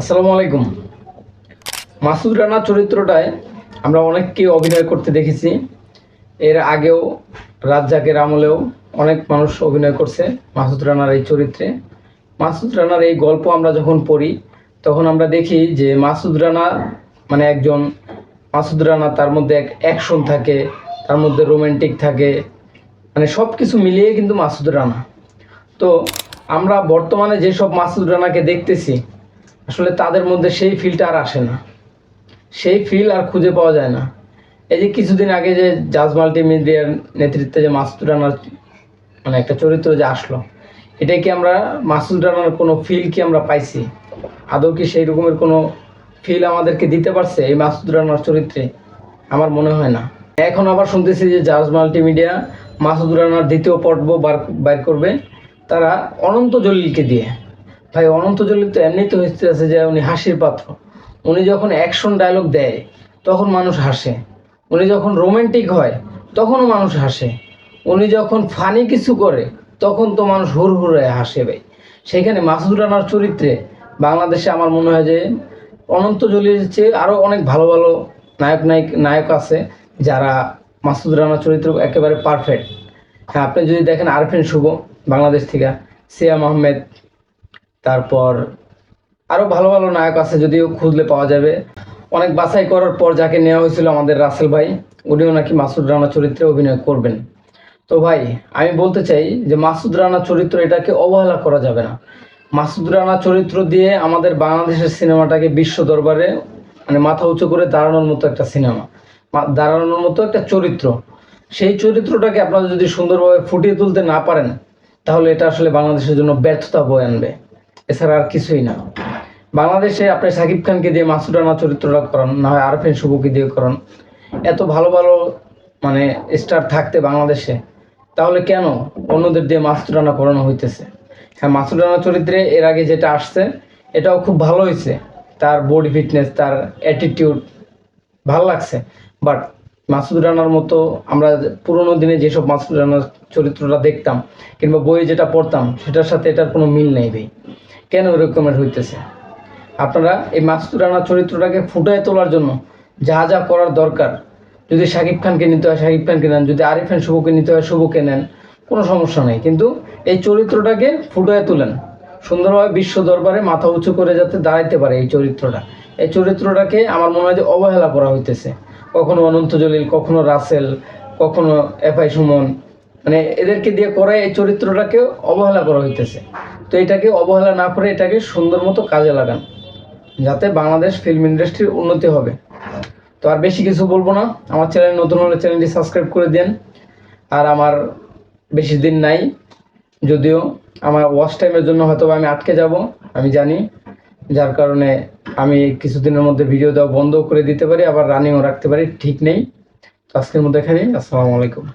আসসালামু আলাইকুম। মাসুদ রানা চরিত্রটায় আমরা অনেককে অভিনয় করতে দেখেছি। এর আগেও রাজ্জাকের আমলেও অনেক মানুষ অভিনয় করছে মাসুদ রানার এই চরিত্রে। মাসুদ রানার এই গল্প আমরা যখন পড়ি, তখন আমরা দেখি যে মাসুদ রানা মানে একজন, মাসুদ রানা তার মধ্যে এক অ্যাকশন থাকে, তার মধ্যে রোমান্টিক থাকে মানে সব কিছু মিলিয়ে কিন্তু মাসুদ রানা। তো আমরা বর্তমানে যেসব মাসুদ রানাকে দেখতেছি আসলে তাদের মধ্যে সেই ফিলটা আর আসে না। সেই ফিল আর খুঁজে পাওয়া যায় না। এই যে কিছুদিন আগে যে জাজ মাল্টিমিডিয়ার নেতৃত্বে যে মাসুদ রানার মানে একটা চরিত্র যে আসলো, এটাই কি আমরা, মাসুদ রানার কোনো ফিল কি আমরা পাইছি? আদৌ কি সেই রকমের কোনো ফিল আমাদেরকে দিতে পারছে এই মাসুদ রানার চরিত্রে? আমার মনে হয় না। এখন আবার শুনতেছি যে জাজ মাল্টিমিডিয়া মাসুদ রানার দ্বিতীয় পর্ব বার, বাইর করবে, তারা অনন্ত জলিলকে দিয়ে। ভাই, অনন্ত জলিল তো এমনিতে হচ্ছে আছে যে উনি হাসির পাত্র। উনি যখন অ্যাকশন ডায়লগ দেয়, তখন মানুষ হাসে। উনি যখন রোমান্টিক হয়, তখনও মানুষ হাসে। উনি যখন ফানি কিছু করে, তখন তো মানুষ হুর হুরে হাসে ভাই। সেখানে মাসুদ রানার চরিত্রে বাংলাদেশে আমার মনে হয় যে অনন্ত জলিলের চেয়ে আরও অনেক ভালো ভালো নায়ক নায়ক নায়ক আছে, যারা মাসুদ রানার চরিত্র একেবারে পারফেক্ট হ্যাঁ আপনি যদি দেখেন আরফিন শুভ, বাংলাদেশ থেকে সিয়াম আহমেদ তারপর আরও ভালো ভালো নায়ক আছে যদিও খুঁজলে পাওয়া যাবে। অনেক বাছাই করার পর যাকে নেওয়া হয়েছিল আমাদের রাসেল ভাই, উনিও নাকি মাসুদ রানা চরিত্রে অভিনয় করবেন। তো ভাই, আমি বলতে চাই যে মাসুদ রানা চরিত্র এটাকে অবহেলা করা যাবে না। মাসুদ রানা চরিত্র দিয়ে আমাদের বাংলাদেশের সিনেমাটাকে বিশ্ব দরবারে মানে মাথা উঁচু করে দাঁড়ানোর মতো একটা সিনেমা দাঁড়ানোর মতো একটা চরিত্র। সেই চরিত্রটাকে আপনারা যদি সুন্দরভাবে ফুটিয়ে তুলতে না পারেন, তাহলে এটা আসলে বাংলাদেশের জন্য ব্যর্থতা বয়ে আনবে। এছাড়া আর কিছুই না। বাংলাদেশে আপনি সাকিব খানকে দিয়ে, মাসুদ রানা চরিত্রটা করান, না হয় আরফিন শুভকে দিয়ে করান, এত ভালো ভালো মানে স্টার থাকতে বাংলাদেশে, তাহলে কেন অন্যদের দিয়ে মাসুদ রানা করানো হইতেছে? হ্যাঁ মাসুদ রানা চরিত্রে এর আগে যেটা আসছে, এটাও খুব ভালো হয়েছে তার বডি ফিটনেস তার অ্যাটিটিউড ভালো লাগছে। বাট মাসুদ রানার মতো আমরা পুরোনো দিনে যেসব মাসুদ রানার চরিত্রটা দেখতাম, কিংবা বইয়ে যেটা পড়তাম, সেটার সাথে এটার কোনো মিল নেই ভাই। কেন এরকমের হইতেছে? আপনারা এই মাসুদ রানার চরিত্রটাকে ফুটায় তোলার জন্য যা যা করার দরকার, যদি শাকিব খানকে নিতে হয় শাকিব খানকে নেন, যদি আরিফান শুভকে নিতে হয় শুভকে নেন, কোনো সমস্যা নেই। কিন্তু এই চরিত্রটাকে ফুটায় তোলেন। সুন্দরভাবে বিশ্ব দরবারে মাথা উঁচু করে যাতে দাঁড়াইতে পারে এই চরিত্রটা। এই চরিত্রটাকে আমার মনে হয় যে অবহেলা করা হইতেছে। কখনো অনন্ত জলিল, কখনো রাসেল, কখনো এফআই সুমন মানে এদেরকে দিয়ে করে এই চরিত্রটাকে অবহেলা করা হইতেছে। তো এটাকে অবহেলা না করে এটাকে সুন্দর মতো কাজে লাগান, যাতে বাংলাদেশ ফিল্ম ইন্ডাস্ট্রির উন্নতি হবে। তো আর বেশি কিছু বলব না। আমার চ্যানেল নতুন হলে চ্যানেলটি সাবস্ক্রাইব করে দেন। আর আমার বেশি দিন নাই, যদিও আমার ওয়াচ টাইমের জন্য হয়তো আমি আটকে যাব, আমি জানি। যার কারণে আমি কিছুদিনের মধ্যে ভিডিও দেওয়া বন্ধও করে দিতে পারি, আবার রানিংও রাখতে পারি, ঠিক নেই। তো আজকের মধ্যে এখানেই, আসসালামু আলাইকুম।